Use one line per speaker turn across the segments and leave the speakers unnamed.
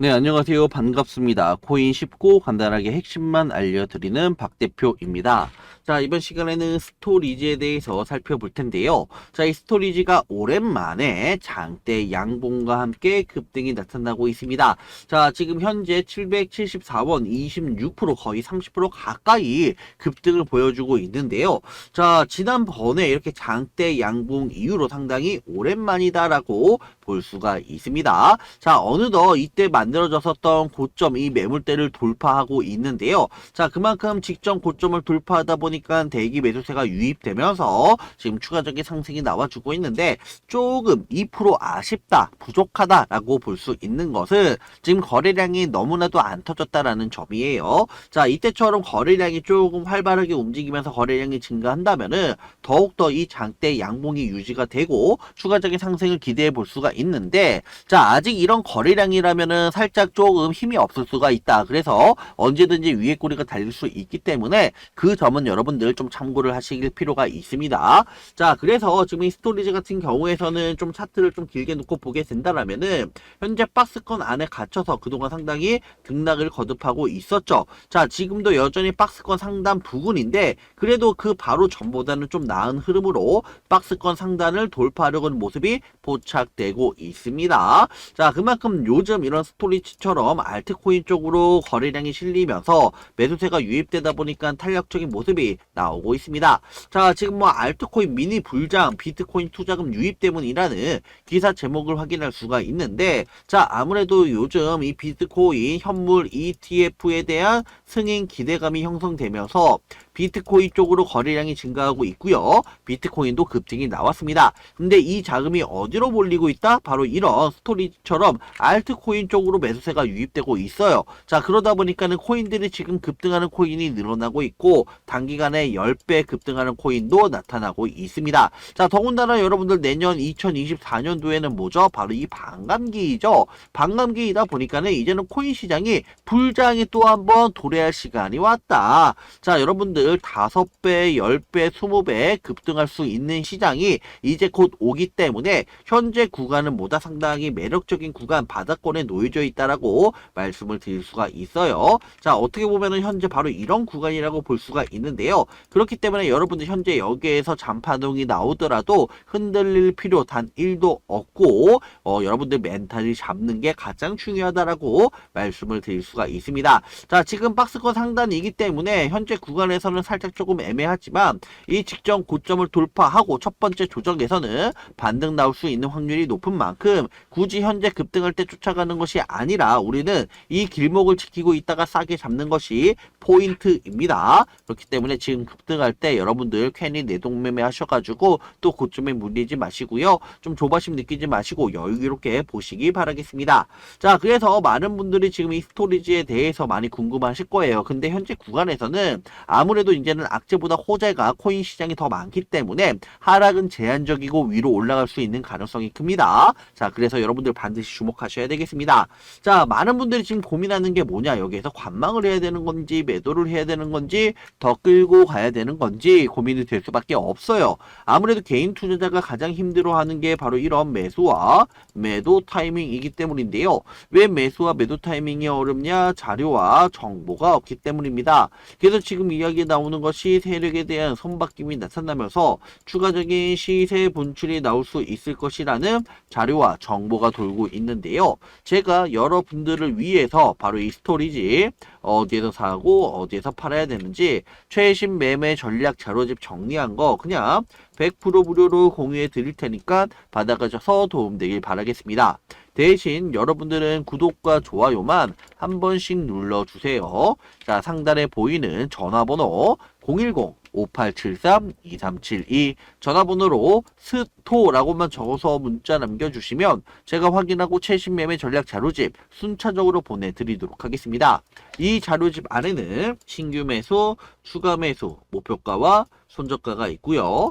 네, 안녕하세요. 반갑습니다. 코인 쉽고 간단하게 핵심만 알려드리는 박 대표입니다. 자, 이번 시간에는 스토리지에 대해서 살펴볼 텐데요. 자, 이 스토리지가 오랜만에 장대 양봉과 함께 급등이 나타나고 있습니다. 자, 지금 현재 774원 26% 거의 30% 가까이 급등을 보여주고 있는데요. 자, 지난번에 이렇게 장대 양봉 이후로 상당히 오랜만이다라고 볼 수가 있습니다. 자, 어느덧 이때 만 들어졌었던 고점 이 매물대를 돌파하고 있는데요. 자, 그만큼 직전 고점을 돌파하다 보니까 대기 매수세가 유입되면서 지금 추가적인 상승이 나와주고 있는데 조금 2% 아쉽다, 부족하다라고 볼 수 있는 것은 지금 거래량이 너무나도 안 터졌다라는 점이에요. 자, 이때처럼 거래량이 조금 활발하게 움직이면서 거래량이 증가한다면은 더욱더 이 장대 양봉이 유지가 되고 추가적인 상승을 기대해 볼 수가 있는데 자, 아직 이런 거래량이라면은 살짝 조금 힘이 없을 수가 있다. 그래서 언제든지 위에 꼬리가 달릴 수 있기 때문에 그 점은 여러분들 좀 참고를 하실 필요가 있습니다. 자, 그래서 지금 이 스토리지 같은 경우에서는 좀 차트를 좀 길게 놓고 보게 된다라면은 현재 박스권 안에 갇혀서 그동안 상당히 등락을 거듭하고 있었죠. 자, 지금도 여전히 박스권 상단 부근인데 그래도 그 바로 전보다는 좀 나은 흐름으로 박스권 상단을 돌파하려고 하는 모습이 포착되고 있습니다. 자, 그만큼 요즘 이런 스토리 치처럼 알트코인 쪽으로 거래량이 실리면서 매수세가 유입되다 보니까 탄력적인 모습이 나오고 있습니다. 자, 지금 뭐 알트코인 미니 불장, 비트코인 투자금 유입 때문이라는 기사 제목을 확인할 수가 있는데 자, 아무래도 요즘 이 비트코인 현물 ETF에 대한 승인 기대감이 형성되면서 비트코인 쪽으로 거래량이 증가하고 있고요. 비트코인도 급등이 나왔습니다. 근데 이 자금이 어디로 몰리고 있다? 바로 이런 스토리처럼 알트코인 쪽으로 매수세가 유입되고 있어요. 자, 그러다 보니까는 코인들이 지금 급등하는 코인이 늘어나고 있고 단기간에 10배 급등하는 코인도 나타나고 있습니다. 자, 더군다나 여러분들 내년 2024년도에는 뭐죠? 바로 이 반감기이죠. 반감기이다 보니까는 이제는 코인 시장이 불장이 또 한번 도래할 시간이 왔다. 자, 여러분들 5배, 10배, 20배 급등할 수 있는 시장이 이제 곧 오기 때문에 현재 구간은 뭐다 상당히 매력적인 구간 바닥권에 놓여져 있다라고 말씀을 드릴 수가 있어요. 자, 어떻게 보면은 현재 바로 이런 구간이라고 볼 수가 있는데요. 그렇기 때문에 여러분들 현재 여기에서 잔파동이 나오더라도 흔들릴 필요 단 1도 없고 어, 여러분들 멘탈을 잡는 게 가장 중요하다라고 말씀을 드릴 수가 있습니다. 자, 지금 박스권 상단이기 때문에 현재 구간에서는 살짝 조금 애매하지만 이 직전 고점을 돌파하고 첫 번째 조정에서는 반등 나올 수 있는 확률이 높은 만큼 굳이 현재 급등할 때 쫓아가는 것이 아니라 우리는 이 길목을 지키고 있다가 싸게 잡는 것이 포인트입니다. 그렇기 때문에 지금 급등할 때 여러분들 괜히 내동매매 하셔가지고 또 고점에 물리지 마시고요. 좀 조바심 느끼지 마시고 여유롭게 보시기 바라겠습니다. 자, 그래서 많은 분들이 지금 이 스토리지에 대해서 많이 궁금하실 거예요. 근데 현재 구간에서는 아무래도 이제는 악재보다 호재가 코인 시장이 더 많기 때문에 하락은 제한적이고 위로 올라갈 수 있는 가능성이 큽니다. 자, 그래서 여러분들 반드시 주목하셔야 되겠습니다. 자, 많은 분들이 지금 고민하는 게 뭐냐? 여기에서 관망을 해야 되는 건지 매도를 해야 되는 건지 더 끌고 가야 되는 건지 고민이 될 수밖에 없어요. 아무래도 개인 투자자가 가장 힘들어하는 게 바로 이런 매수와 매도 타이밍이기 때문인데요. 왜 매수와 매도 타이밍이 어렵냐? 자료와 정보가 없기 때문입니다. 그래서 지금 이야기 나오는 것이 세력에 대한 손바뀜이 나타나면서 추가적인 시세 분출이 나올 수 있을 것이라는 자료와 정보가 돌고 있는데요. 제가 여러분들을 위해서 바로 이 스토리지 어디에서 사고 어디에서 팔아야 되는지 최신 매매 전략 자료집 정리한 거 그냥 100% 무료로 공유해 드릴 테니까 받아가셔서 도움되길 바라겠습니다. 대신 여러분들은 구독과 좋아요만 한 번씩 눌러주세요. 자, 상단에 보이는 전화번호 010-5873-2372 전화번호로 스토라고만 적어서 문자 남겨주시면 제가 확인하고 최신 매매 전략 자료집 순차적으로 보내드리도록 하겠습니다. 이 자료집 안에는 신규 매수, 추가 매수, 목표가와 손저가가 있고요.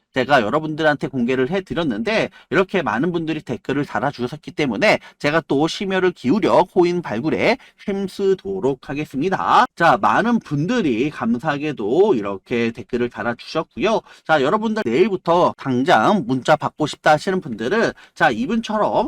제가 여러분들한테 공개를 해드렸는데 이렇게 많은 분들이 댓글을 달아주셨기 때문에 제가 또 심혈을 기울여 코인 발굴에 힘쓰도록 하겠습니다. 자, 많은 분들이 감사하게도 이렇게 댓글을 달아주셨고요. 자, 여러분들 내일부터 당장 문자 받고 싶다 하시는 분들은 자, 이분처럼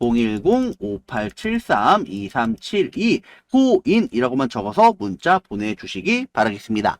010-5873-2372 코인이라고만 적어서 문자 보내주시기 바라겠습니다.